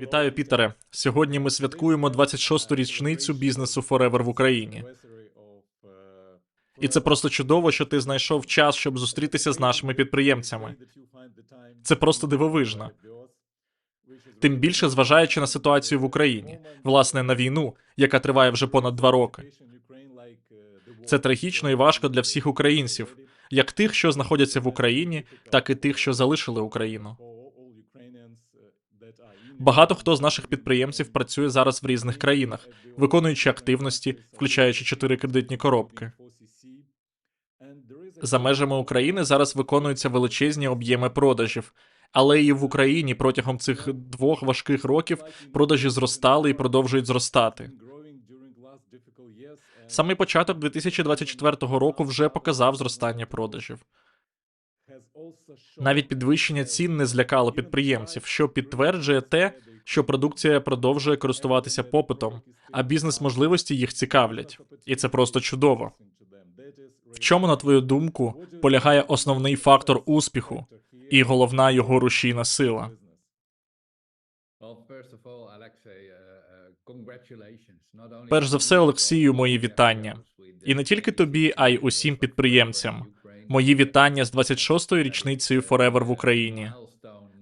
Вітаю, Пітере. Сьогодні ми святкуємо 26-ту річницю бізнесу Forever в Україні. І це просто чудово, що ти знайшов час, щоб зустрітися з нашими підприємцями. Це просто дивовижно. Тим більше зважаючи на ситуацію в Україні, власне, на війну, яка триває вже понад два роки. Це трагічно і важко для всіх українців, як тих, що знаходяться в Україні, так і тих, що залишили Україну. Багато хто з наших підприємців працює зараз в різних країнах, виконуючи активності, включаючи чотири кредитні коробки. За межами України зараз виконуються величезні об'єми продажів, але і в Україні протягом цих двох важких років продажі зростали і продовжують зростати. Саме початок 2024 року вже показав зростання продажів. Навіть підвищення цін не злякало підприємців, що підтверджує те, що продукція продовжує користуватися попитом, а бізнес-можливості їх цікавлять, і це просто чудово. В чому, на твою думку, полягає основний фактор успіху і головна його рушійна сила? Перш за все, Олексію, мої вітання. І не тільки тобі, а й усім підприємцям. Мої вітання з 26-ю річницею Forever в Україні.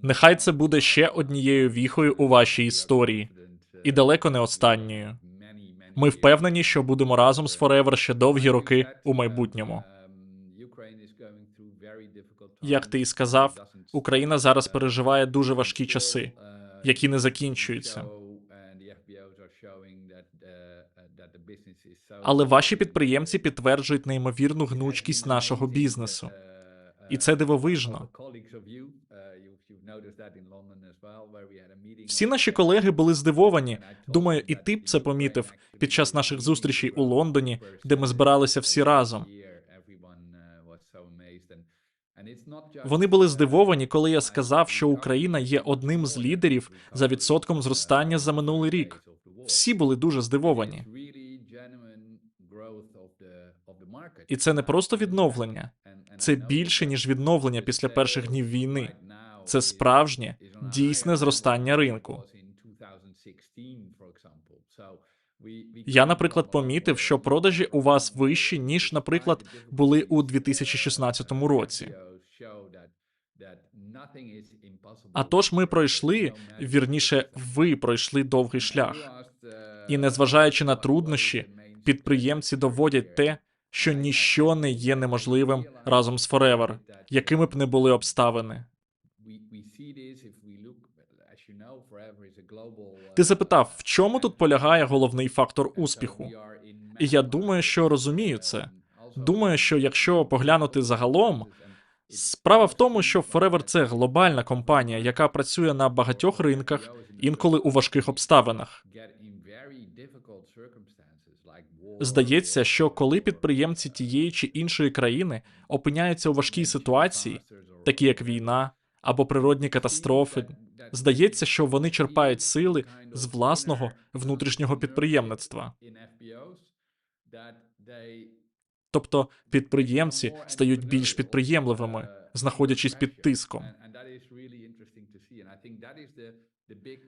Нехай це буде ще однією віхою у вашій історії, і далеко не останньою. Ми впевнені, що будемо разом з Forever ще довгі роки у майбутньому. Як ти і сказав, Україна зараз переживає дуже важкі часи, які не закінчуються. Але ваші підприємці підтверджують неймовірну гнучкість нашого бізнесу. І це дивовижно. Всі наші колеги були здивовані. Думаю, і ти б це помітив під час наших зустрічей у Лондоні, де ми збиралися всі разом. Вони були здивовані, коли я сказав, що Україна є одним з лідерів за відсотком зростання за минулий рік. Всі були дуже здивовані. І це не просто відновлення, це більше ніж відновлення після перших днів війни. Це справжнє дійсне зростання ринку. Я, наприклад, помітив, що продажі у вас вищі, ніж, наприклад, були у 2016 році. А тож ми пройшли, вірніше, ви пройшли довгий шлях. І незважаючи на труднощі, підприємці доводять те, що ніщо не є неможливим разом з Forever, якими б не були обставини. Ти запитав, в чому тут полягає головний фактор успіху? І я думаю, що розумію це. Думаю, що якщо поглянути загалом, справа в тому, що Forever – це глобальна компанія, яка працює на багатьох ринках, інколи у важких обставинах. Здається, що коли підприємці тієї чи іншої країни опиняються у важкій ситуації, такі як війна або природні катастрофи, здається, що вони черпають сили з власного внутрішнього підприємництва. Тобто підприємці стають більш підприємливими, знаходячись під тиском.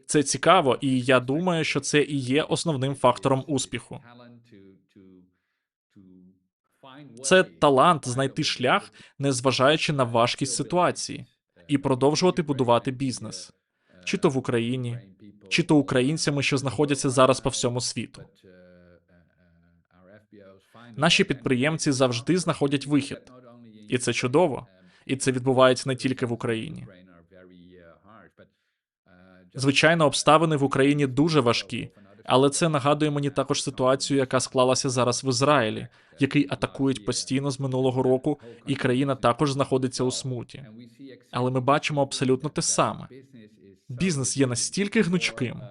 Це цікаво, і я думаю, що це і є основним фактором успіху. Це талант знайти шлях, незважаючи на важкість ситуації, і продовжувати будувати бізнес, чи то в Україні, чи то українцями, що знаходяться зараз по всьому світу. Наші підприємці завжди знаходять вихід, і це чудово. І це відбувається не тільки в Україні. Звичайно, обставини в Україні дуже важкі, але це нагадує мені також ситуацію, яка склалася зараз в Ізраїлі, який атакують постійно з минулого року, і країна також знаходиться у смуті. Але ми бачимо абсолютно те саме. Бізнес є настільки гнучким.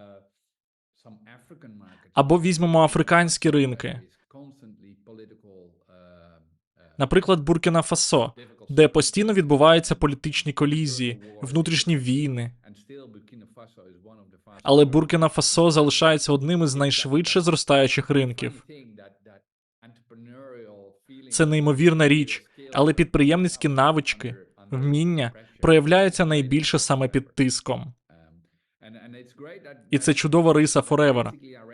Або візьмемо африканські ринки, наприклад, Буркіна Фасо, де постійно відбуваються політичні колізії, внутрішні війни. Але Буркіна Фасо залишається одним із найшвидше зростаючих ринків. Це неймовірна річ, але підприємницькі навички, вміння проявляються найбільше саме під тиском. І це чудова риса Forever.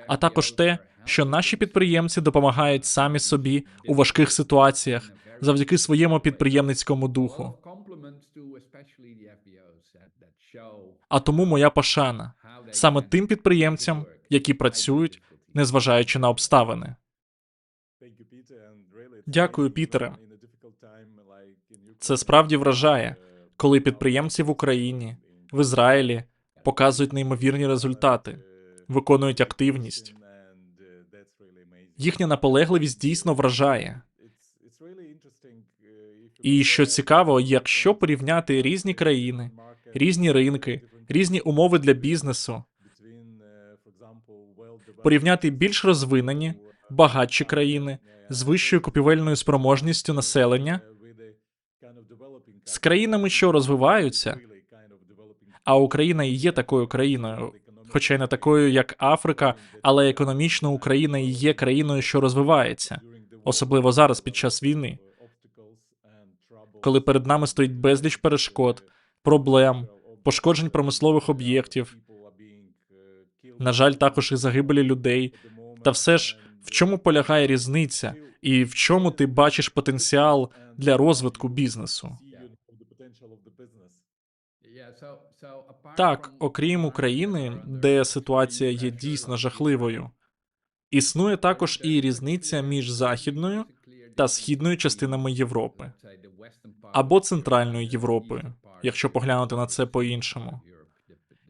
А також те, що наші підприємці допомагають самі собі у важких ситуаціях завдяки своєму підприємницькому духу. А тому моя пошана саме тим підприємцям, які працюють, незважаючи на обставини. Дякую, Пітере. Це справді вражає, коли підприємці в Україні, в Ізраїлі показують неймовірні результати, виконують активність. Їхня наполегливість дійсно вражає. І що цікаво, якщо порівняти різні країни, різні ринки, різні умови для бізнесу, порівняти більш розвинені, багатші країни з вищою купівельною спроможністю населення з країнами, що розвиваються, а Україна і є такою країною, хоча й не такою, як Африка, але економічно Україна і є країною, що розвивається, особливо зараз під час війни, коли перед нами стоїть безліч перешкод, проблем, пошкоджень промислових об'єктів, на жаль, також і загибелі людей. Та все ж, в чому полягає різниця, і в чому ти бачиш потенціал для розвитку бізнесу? Так, окрім України, де ситуація є дійсно жахливою, існує також і різниця між західною та східною частинами Європи або центральною Європою, якщо поглянути на це по-іншому.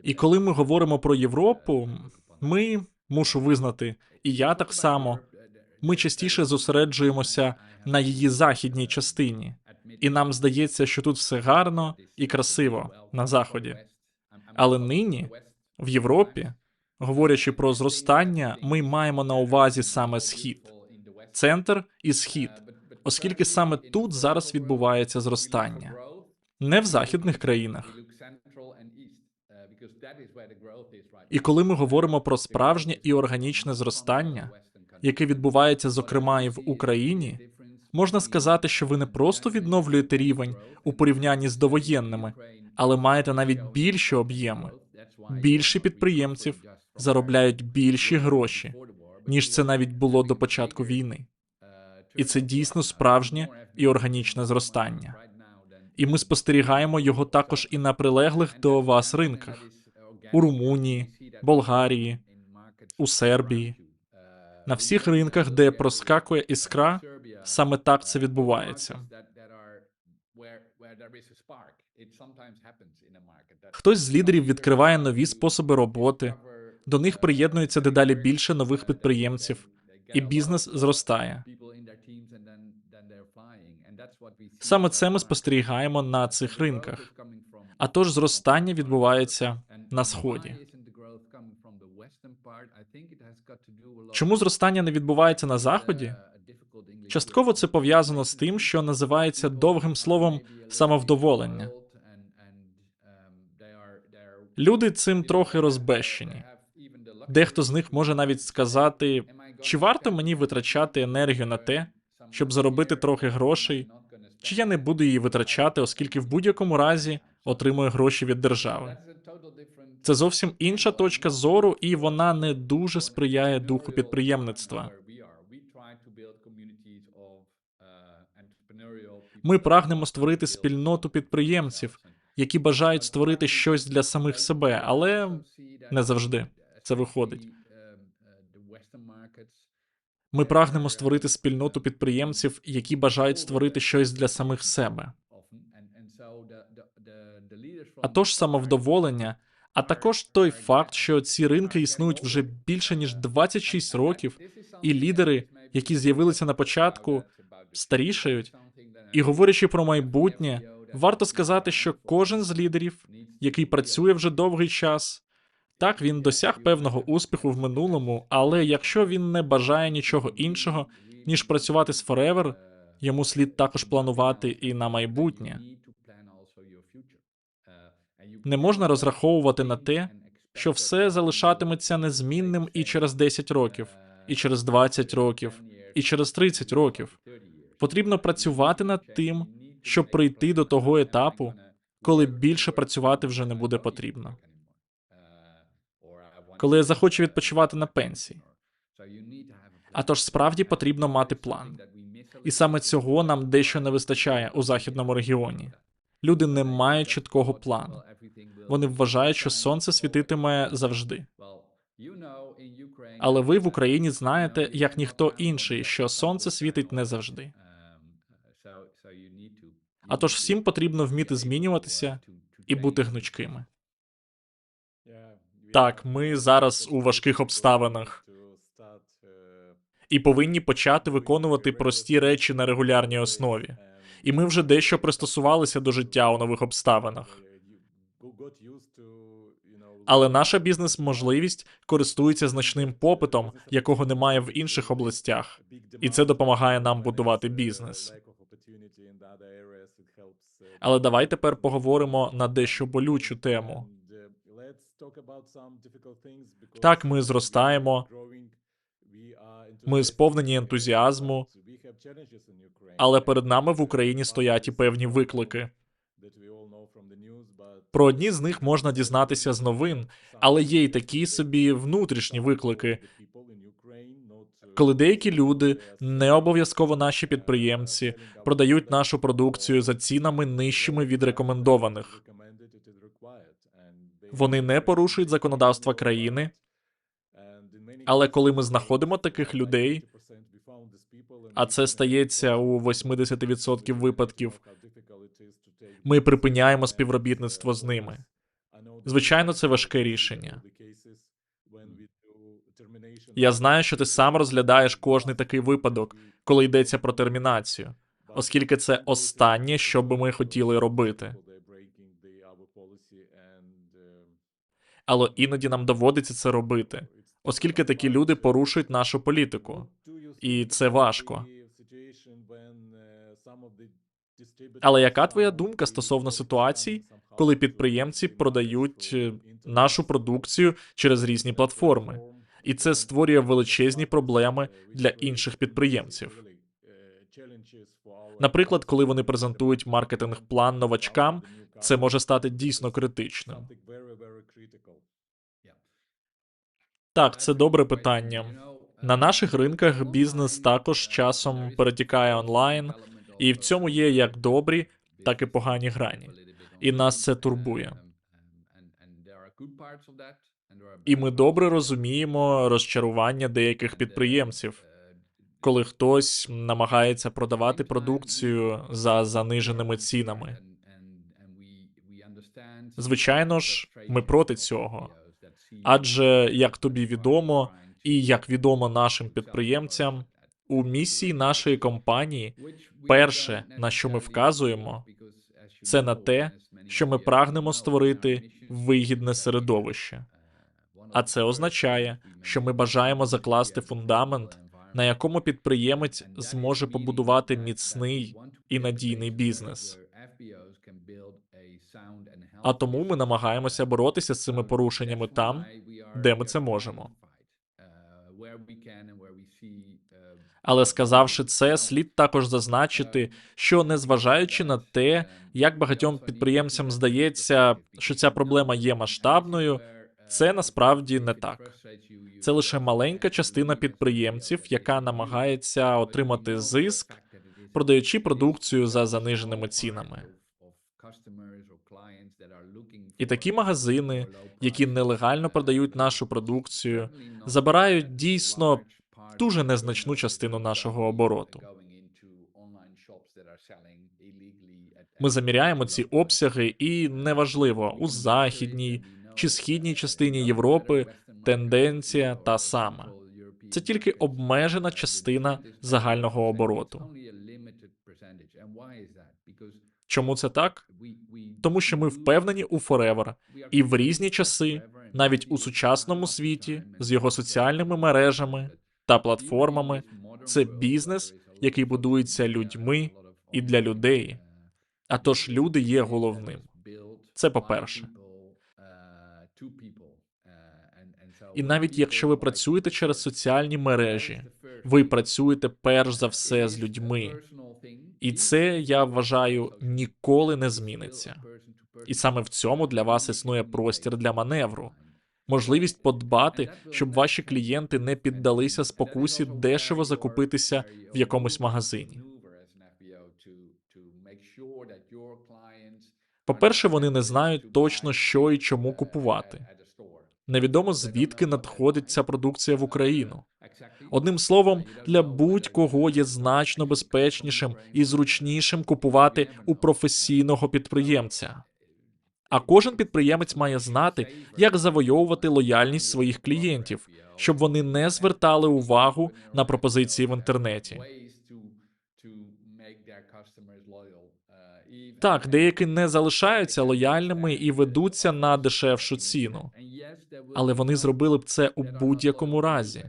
І коли ми говоримо про Європу, ми мушу визнати, і я так само, ми частіше зосереджуємося на її західній частині, і нам здається, що тут все гарно і красиво на заході. Але нині в Європі, говорячи про зростання, ми маємо на увазі саме схід, центр і схід, оскільки саме тут зараз відбувається зростання, не в західних країнах. І коли ми говоримо про справжнє і органічне зростання, яке відбувається зокрема і в Україні, можна сказати, що ви не просто відновлюєте рівень у порівнянні з довоєнними, але маєте навіть більші об'єми. Більше підприємців заробляють більші гроші, ніж це навіть було до початку війни. І це дійсно справжнє і органічне зростання. І ми спостерігаємо його також і на прилеглих до вас ринках у Румунії, Болгарії, у Сербії. На всіх ринках, де проскакує іскра, саме так це відбувається. Хтось з лідерів відкриває нові способи роботи, до них приєднується дедалі більше нових підприємців, і бізнес зростає. Саме це ми спостерігаємо на цих ринках. А тож зростання відбувається на сході. Чому зростання не відбувається на заході? Частково це пов'язано з тим, що називається довгим словом самовдоволення. Люди цим трохи розбещені. Дехто з них може навіть сказати, чи варто мені витрачати енергію на те, щоб заробити трохи грошей, чи я не буду її витрачати, оскільки в будь-якому разі отримую гроші від держави. Це зовсім інша точка зору, і вона не дуже сприяє духу підприємництва. Ми прагнемо створити спільноту підприємців, які бажають створити щось для самих себе, але не завжди це виходить. Ми прагнемо створити спільноту підприємців, які бажають створити щось для самих себе. А тож самовдоволення, а також той факт, що ці ринки існують вже більше ніж 26 років, і лідери, які з'явилися на початку, старішають. І говорячи про майбутнє, варто сказати, що кожен з лідерів, який працює вже довгий час, так він досяг певного успіху в минулому, але якщо він не бажає нічого іншого, ніж працювати з Forever, йому слід також планувати і на майбутнє. Не можна розраховувати на те, що все залишатиметься незмінним і через 10 років, і через 20 років, і через 30 років. Потрібно працювати над тим, щоб прийти до того етапу, коли більше працювати вже не буде потрібно. Коли я захочу відпочивати на пенсії. А тож справді потрібно мати план. І саме цього нам дещо не вистачає у західному регіоні. Люди не мають чіткого плану. Вони вважають, що сонце світитиме завжди. Але ви в Україні знаєте, як ніхто інший, що сонце світить не завжди. А тож всім потрібно вміти змінюватися і бути гнучкими. Так, ми зараз у важких обставинах і повинні почати виконувати прості речі на регулярній основі. І ми вже дещо пристосувалися до життя у нових обставинах. Але наша бізнес-можливість користується значним попитом, якого немає в інших областях, і це допомагає нам будувати бізнес. Але давай тепер поговоримо на дещо болючу тему. Так, ми зростаємо, ми сповнені ентузіазму, але перед нами в Україні стоять і певні виклики. Про одні з них можна дізнатися з новин, але є й такі собі внутрішні виклики, коли деякі люди, не обов'язково наші підприємці, продають нашу продукцію за цінами нижчими від рекомендованих. Вони не порушують законодавства країни, але коли ми знаходимо таких людей, а це стається у 80% випадків, ми припиняємо співробітництво з ними. Звичайно, це важке рішення. Я знаю, що ти сам розглядаєш кожний такий випадок, коли йдеться про термінацію, оскільки це останнє, що би ми хотіли робити. Але іноді нам доводиться це робити, оскільки такі люди порушують нашу політику, і це важко. Але яка твоя думка стосовно ситуацій, коли підприємці продають е, нашу продукцію через різні платформи, і це створює величезні проблеми для інших підприємців? Наприклад, коли вони презентують маркетинг-план новачкам, це може стати дійсно критичним. Так, це добре питання. На наших ринках бізнес також часом перетікає онлайн, і в цьому є як добрі, так і погані грані. І нас це турбує. І ми добре розуміємо розчарування деяких підприємців, коли хтось намагається продавати продукцію за заниженими цінами. Звичайно ж, ми проти цього. Адже, як тобі відомо, і як відомо нашим підприємцям, у місії нашої компанії перше, на що ми вказуємо, це на те, що ми прагнемо створити вигідне середовище. А це означає, що ми бажаємо закласти фундамент, на якому підприємець зможе побудувати міцний і надійний бізнес. А тому ми намагаємося боротися з цими порушеннями там, де ми це можемо. Але сказавши це, слід також зазначити, що незважаючи на те, як багатьом підприємцям здається, що ця проблема є масштабною, це насправді не так. Це лише маленька частина підприємців, яка намагається отримати зиск, продаючи продукцію за заниженими цінами. І такі магазини, які нелегально продають нашу продукцію, забирають дійсно дуже незначну частину нашого обороту. Ми заміряємо ці обсяги, і неважливо у західній чи східній частині Європи тенденція та сама. Це тільки обмежена частина загального обороту. Чому це так? Тому що ми впевнені у Forever, і в різні часи, навіть у сучасному світі, з його соціальними мережами та платформами, це бізнес, який будується людьми і для людей. А тож люди є головним. Це по-перше. І навіть якщо ви працюєте через соціальні мережі, ви працюєте перш за все з людьми. І це я вважаю ніколи не зміниться. І саме в цьому для вас існує простір для маневру. можливість подбати, щоб ваші клієнти не піддалися спокусі дешево закупитися в якомусь магазині. По-перше, вони не знають точно, що і чому купувати. Невідомо звідки надходить ця продукція в Україну. Одним словом, для будь-кого є значно безпечнішим і зручнішим купувати у професійного підприємця. А кожен підприємець має знати, як завойовувати лояльність своїх клієнтів, щоб вони не звертали увагу на пропозиції в інтернеті. Так, деякі не залишаються лояльними і ведуться на дешевшу ціну, але вони зробили б це у будь-якому разі.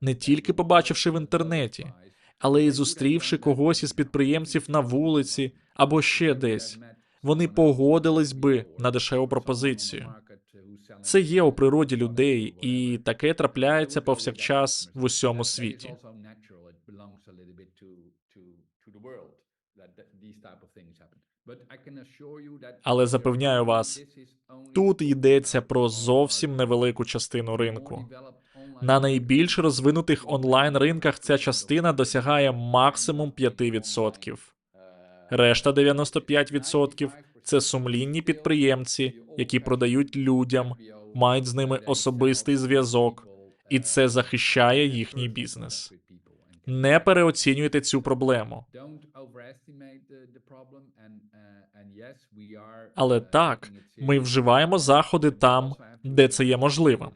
Не тільки побачивши в інтернеті, але й зустрівши когось із підприємців на вулиці або ще десь. Вони погодились би на дешеву пропозицію. Це є у природі людей, і таке трапляється повсякчас в усьому світі. Але запевняю вас, Тут йдеться про зовсім невелику частину ринку. На найбільш розвинутих онлайн ринках ця частина досягає максимум 5%. Решта 95% – це сумлінні підприємці, які продають людям, мають з ними особистий зв'язок, і це захищає їхній бізнес. Не переоцінюйте цю проблему. Але так, ми вживаємо заходи там, де це є можливим.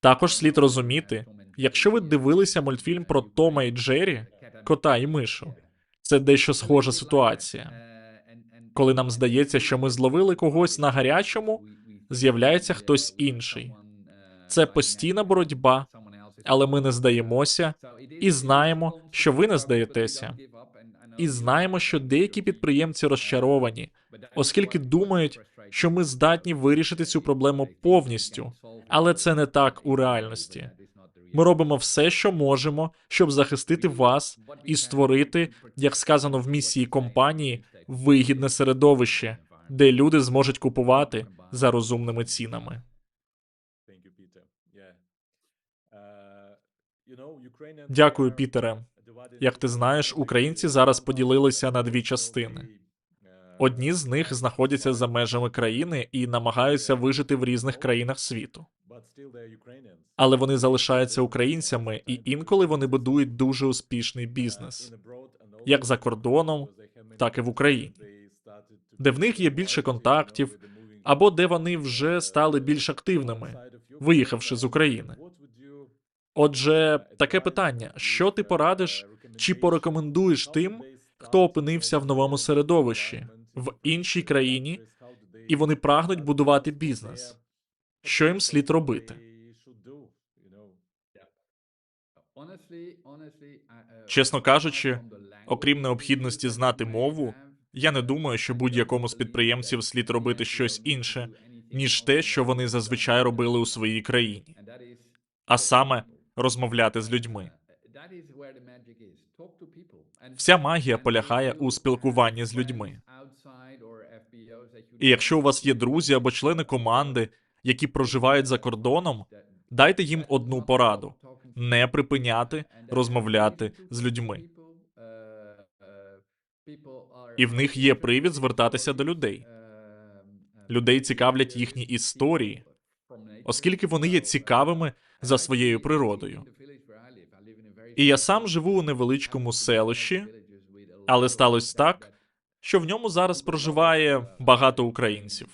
Також слід розуміти, якщо ви дивилися мультфільм про Тома і Джері, кота і мишу, це дещо схожа ситуація. Коли нам здається, що ми зловили когось на гарячому, з'являється хтось інший. Це постійна боротьба, але ми не здаємося і знаємо, що ви не здаєтеся. І знаємо, що деякі підприємці розчаровані, оскільки думають, що ми здатні вирішити цю проблему повністю, але це не так у реальності. Ми робимо все, що можемо, щоб захистити вас і створити, як сказано в місії компанії, вигідне середовище, де люди зможуть купувати за розумними цінами. Дякую, Пітере. Як ти знаєш, українці зараз поділилися на дві частини. Одні з них знаходяться за межами країни і намагаються вижити в різних країнах світу. Але вони залишаються українцями, і інколи вони будують дуже успішний бізнес, як за кордоном, так і в Україні, де в них є більше контактів, або де вони вже стали більш активними, виїхавши з України. Отже, таке питання: що ти порадиш чи порекомендуєш тим, хто опинився в новому середовищі в іншій країні, і вони прагнуть будувати бізнес? Що їм слід робити? Чесно кажучи, окрім необхідності знати мову, я не думаю, що будь-якому з підприємців слід робити щось інше, ніж те, що вони зазвичай робили у своїй країні, а саме розмовляти з людьми. Вся магія полягає у спілкуванні з людьми. І якщо у вас є друзі або члени команди, які проживають за кордоном, дайте їм одну пораду: не припиняти розмовляти з людьми. І в них є привід звертатися до людей. Людей цікавлять їхні історії, оскільки вони є цікавими за своєю природою. І я сам живу у невеличкому селищі, але сталося так, що в ньому зараз проживає багато українців.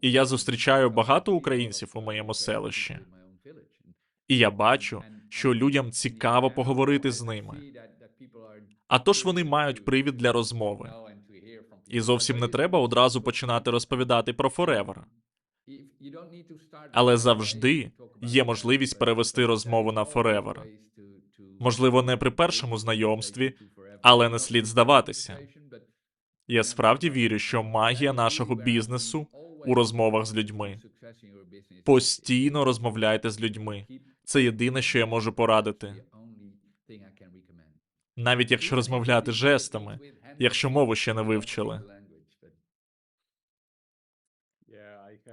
І я зустрічаю багато українців у моєму селищі. І я бачу, що людям цікаво поговорити з ними. А тож вони мають привід для розмови. І зовсім не треба одразу починати розповідати про Forever. Але завжди є можливість перевести розмову на Forever. Можливо, не при першому знайомстві, але не слід здаватися. Я справді вірю, що магія нашого бізнесу у розмовах з людьми. Постійно розмовляйте з людьми. Це єдине, що я можу порадити. Навіть якщо розмовляти жестами, якщо мову ще не вивчили.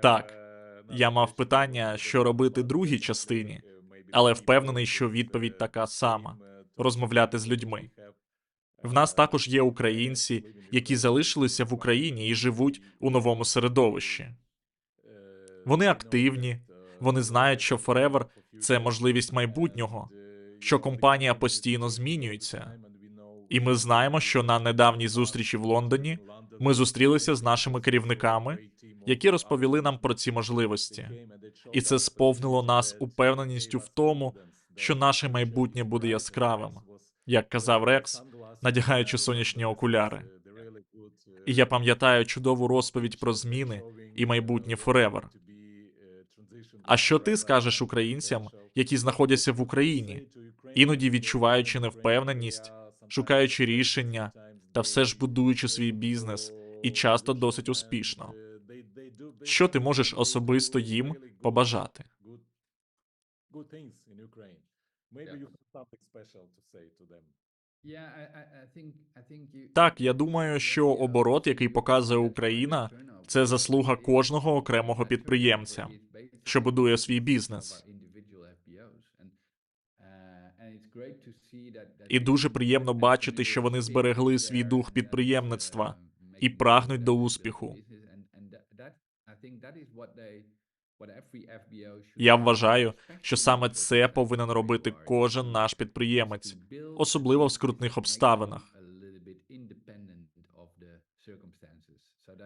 Так, я мав питання, що робити другій частині, але впевнений, що відповідь така сама розмовляти з людьми. В нас також є українці, які залишилися в Україні і живуть у новому середовищі. Вони активні, вони знають, що Forever – це можливість майбутнього, що компанія постійно змінюється. І ми знаємо, що на недавній зустрічі в Лондоні ми зустрілися з нашими керівниками, які розповіли нам про ці можливості. І це сповнило нас упевненістю в тому, що наше майбутнє буде яскравим, як казав Рекс, надягаючи сонячні окуляри. І я пам'ятаю чудову розповідь про зміни і майбутнє Forever. А що ти скажеш українцям, які знаходяться в Україні, іноді відчуваючи невпевненість, шукаючи рішення та все ж будуючи свій бізнес і часто досить успішно? Що ти можеш особисто їм побажати? Так, я думаю, що оборот, який показує Україна, це заслуга кожного окремого підприємця, що будує свій бізнес. І дуже приємно бачити, що вони зберегли свій дух підприємництва і прагнуть до успіху. Я вважаю, що саме це повинен робити кожен наш підприємець, особливо в скрутних обставинах.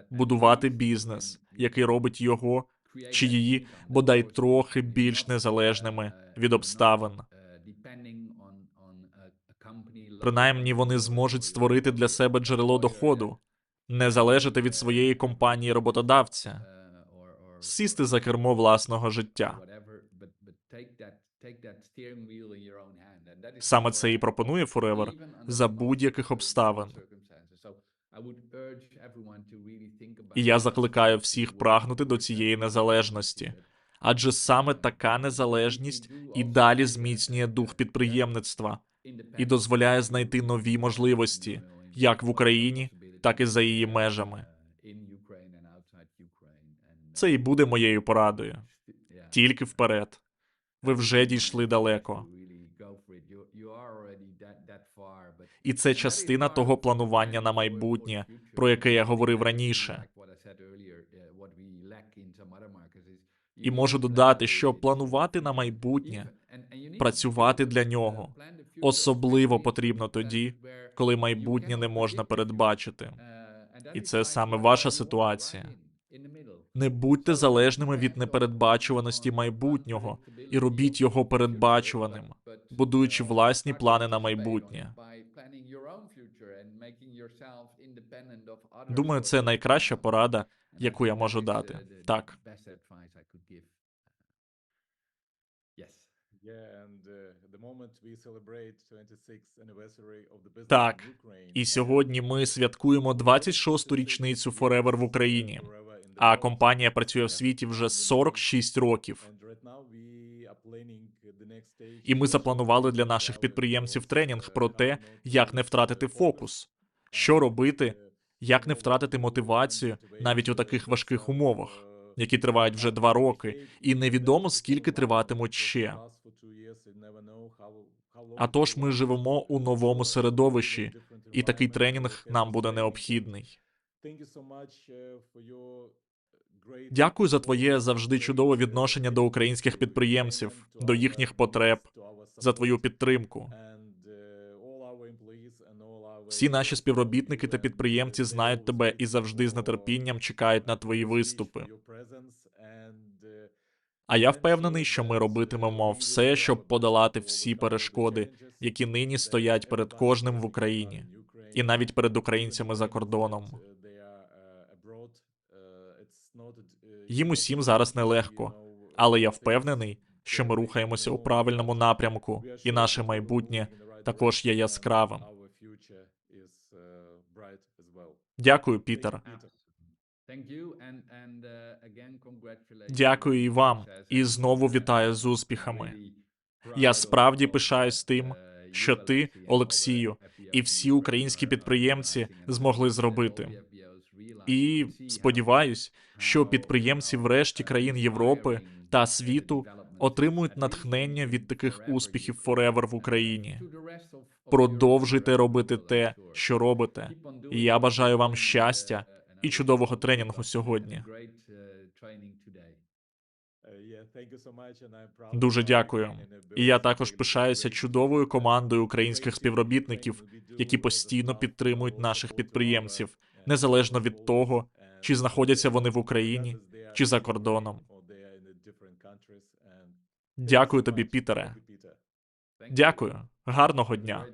Будувати бізнес, який робить його чи її бодай трохи більш незалежними від обставин. Принаймні вони зможуть створити для себе джерело доходу, не залежати від своєї компанії роботодавця, сісти за кермо власного життя. Саме це і пропонує Forever за будь-яких обставин. І я закликаю всіх прагнути до цієї незалежності, адже саме така незалежність і далі зміцнює дух підприємництва і дозволяє знайти нові можливості як в Україні, так і за її межами. Це і буде моєю порадою. Тільки вперед. Ви вже дійшли далеко. І це частина того планування на майбутнє, про яке я говорив раніше. І можу додати, що планувати на майбутнє, працювати для нього особливо потрібно тоді, коли майбутнє не можна передбачити. І це саме ваша ситуація. Не будьте залежними від непередбачуваності майбутнього і робіть його передбачуваним, будуючи власні плани на майбутнє. Думаю, це найкраща порада, яку я можу дати. Так. Так, І сьогодні ми святкуємо 26-ту річницю Forever в Україні. А компанія працює в світі вже 46 років. І ми запланували для наших підприємців тренінг про те, як не втратити фокус, що робити, як не втратити мотивацію навіть у таких важких умовах, які тривають вже два роки, і невідомо скільки триватимуть ще. А тож ми живемо у новому середовищі, і такий тренінг нам буде необхідний. Дякую за твоє завжди чудове відношення до українських підприємців, до їхніх потреб, за твою підтримку. Всі наші співробітники та підприємці знають тебе і завжди з нетерпінням чекають на твої виступи. А я впевнений, що ми робитимемо все, щоб подолати всі перешкоди, які нині стоять перед кожним в Україні, і навіть перед українцями за кордоном. Їм усім зараз нелегко, але я впевнений, що ми рухаємося у правильному напрямку, і наше майбутнє також є яскравим. Дякую, Пітер. Дякую і вам, і знову вітаю з успіхами. Я справді пишаюсь тим, що ти, Олексію, і всі українські підприємці змогли зробити. І сподіваюсь, що підприємці в решті країн Європи та світу отримують натхнення від таких успіхів Forever в Україні. Продовжуйте робити те, що робите. Я бажаю вам щастя і чудового тренінгу сьогодні. Дуже дякую. І я також пишаюся чудовою командою українських співробітників, які постійно підтримують наших підприємців, незалежно від того, чи знаходяться вони в Україні, чи за кордоном. Дякую тобі, Пітере. Дякую. Гарного дня.